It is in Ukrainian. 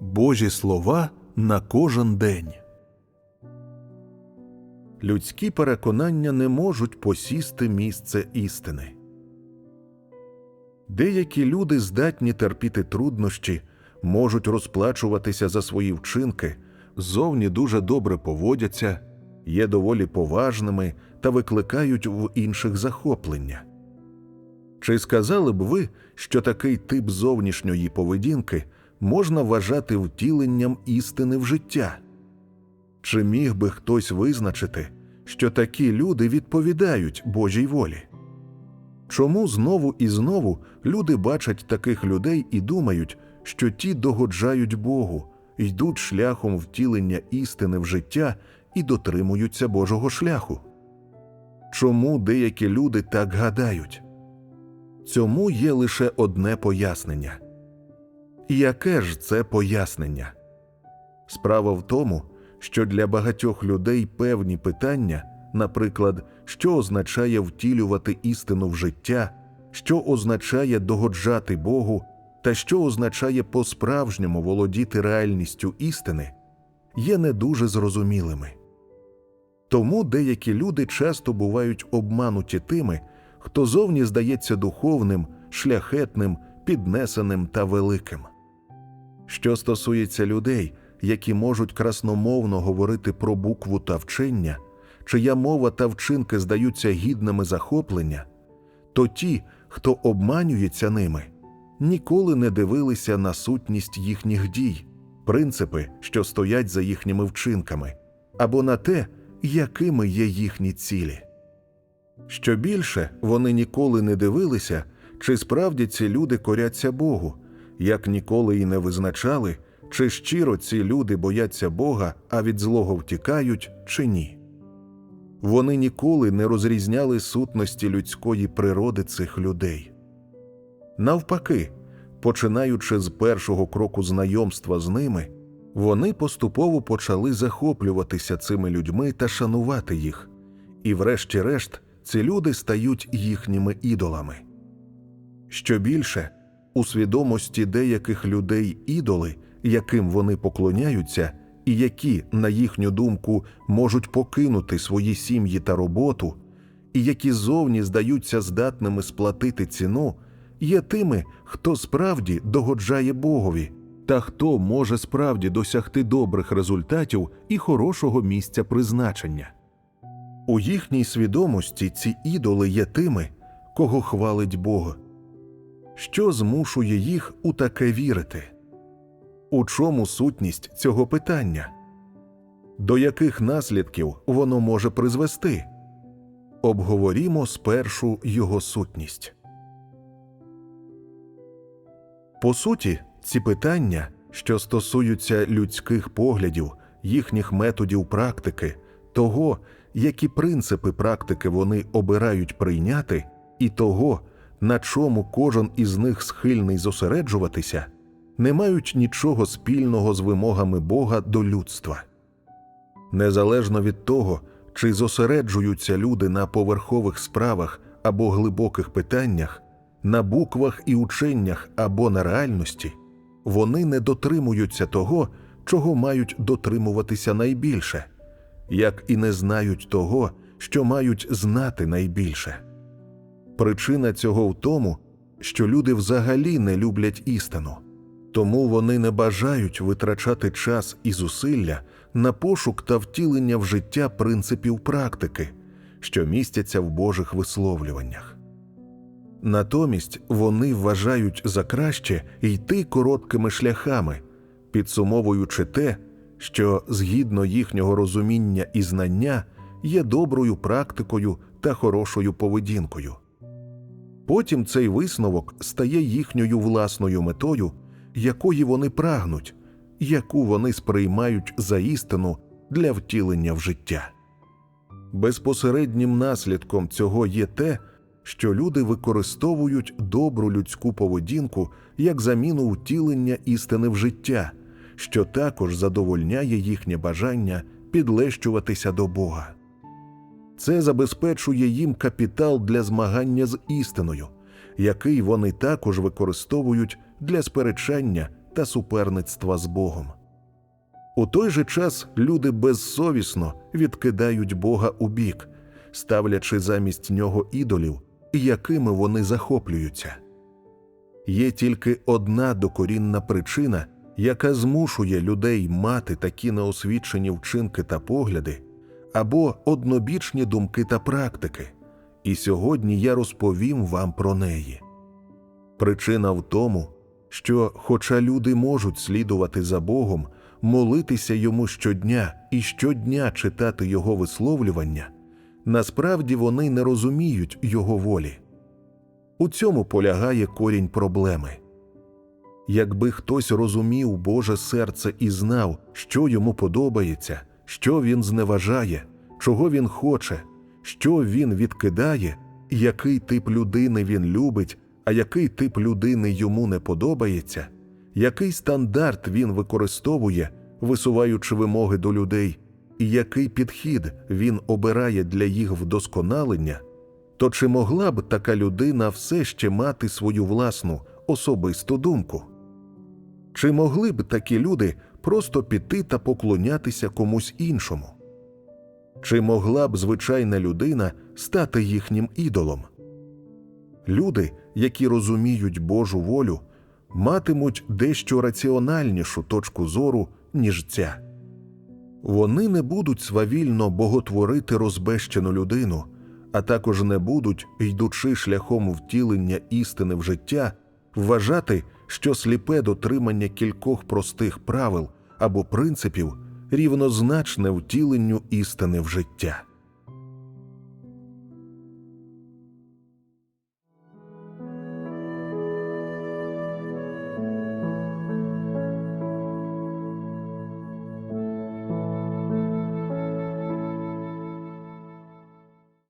Божі слова на кожен день. Людські переконання не можуть посісти місце істини. Деякі люди здатні терпіти труднощі, можуть розплачуватися за свої вчинки, зовні дуже добре поводяться, є доволі поважними та викликають в інших захоплення. Чи сказали б ви, що такий тип зовнішньої поведінки можна вважати втіленням істини в життя? Чи міг би хтось визначити, що такі люди відповідають Божій волі? Чому знову і знову люди бачать таких людей і думають, що ті догоджають Богу, йдуть шляхом втілення істини в життя і дотримуються Божого шляху? Чому деякі люди так гадають? Цьому є лише одне пояснення. Яке ж це пояснення? Справа в тому, що для багатьох людей певні питання, наприклад, що означає втілювати істину в життя, що означає догоджати Богу, та що означає по-справжньому володіти реальністю істини, є не дуже зрозумілими. Тому деякі люди часто бувають обмануті тими, хто зовні здається духовним, шляхетним, піднесеним та великим. Що стосується людей, які можуть красномовно говорити про букву та вчення, чия мова та вчинки здаються гідними захоплення, то ті, хто обманюється ними, ніколи не дивилися на сутність їхніх дій, принципи, що стоять за їхніми вчинками, або на те, якими є їхні цілі. Що більше вони ніколи не дивилися, чи справді ці люди коряться Богу, як ніколи і не визначали, чи щиро ці люди бояться Бога, а від злого втікають, чи ні. Вони ніколи не розрізняли сутності людської природи цих людей. Навпаки, починаючи з першого кроку знайомства з ними, вони поступово почали захоплюватися цими людьми та шанувати їх, і, врешті-решт, ці люди стають їхніми ідолами. Що у свідомості деяких людей ідоли, яким вони поклоняються, і які, на їхню думку, можуть покинути свої сім'ї та роботу, і які зовні здаються здатними сплатити ціну, є тими, хто справді догоджає Богові, та хто може справді досягти добрих результатів і хорошого місця призначення. У їхній свідомості ці ідоли є тими, кого хвалить Бог. Що змушує їх у таке вірити? У чому сутність цього питання? До яких наслідків воно може призвести? Обговорімо спершу його сутність. По суті, ці питання, що стосуються людських поглядів, їхніх методів практики, того, які принципи практики вони обирають прийняти, і того, на чому кожен із них схильний зосереджуватися, не мають нічого спільного з вимогами Бога до людства. Незалежно від того, чи зосереджуються люди на поверхових справах або глибоких питаннях, на буквах і ученнях або на реальності, вони не дотримуються того, чого мають дотримуватися найбільше, як і не знають того, що мають знати найбільше. Причина цього в тому, що люди взагалі не люблять істину, тому вони не бажають витрачати час і зусилля на пошук та втілення в життя принципів практики, що містяться в Божих висловлюваннях. Натомість вони вважають за краще йти короткими шляхами, підсумовуючи те, що згідно їхнього розуміння і знання є доброю практикою та хорошою поведінкою. Потім цей висновок стає їхньою власною метою, якої вони прагнуть, яку вони сприймають за істину для втілення в життя. Безпосереднім наслідком цього є те, що люди використовують добру людську поведінку як заміну втілення істини в життя, що також задовольняє їхнє бажання підлещуватися до Бога. Це забезпечує їм капітал для змагання з істиною, який вони також використовують для сперечання та суперництва з Богом. У той же час люди безсовісно відкидають Бога у бік, ставлячи замість нього ідолів, якими вони захоплюються. Є тільки одна докорінна причина, яка змушує людей мати такі неосвічені вчинки та погляди або однобічні думки та практики, і сьогодні я розповім вам про неї. Причина в тому, що, хоча люди можуть слідувати за Богом, молитися йому щодня і щодня читати його висловлювання, насправді вони не розуміють його волі. У цьому полягає корінь проблеми. Якби хтось розумів Боже серце і знав, що йому подобається, що він зневажає, чого він хоче, що він відкидає, який тип людини він любить, а який тип людини йому не подобається, який стандарт він використовує, висуваючи вимоги до людей, і який підхід він обирає для їх вдосконалення, то чи могла б така людина все ще мати свою власну особисту думку? Чи могли б такі люди просто піти та поклонятися комусь іншому? Чи могла б звичайна людина стати їхнім ідолом? Люди, які розуміють Божу волю, матимуть дещо раціональнішу точку зору, ніж ця. Вони не будуть свавільно боготворити розбещену людину, а також не будуть, йдучи шляхом втілення істини в життя, вважати, що сліпе дотримання кількох простих правил або принципів рівнозначне втіленню істини в життя.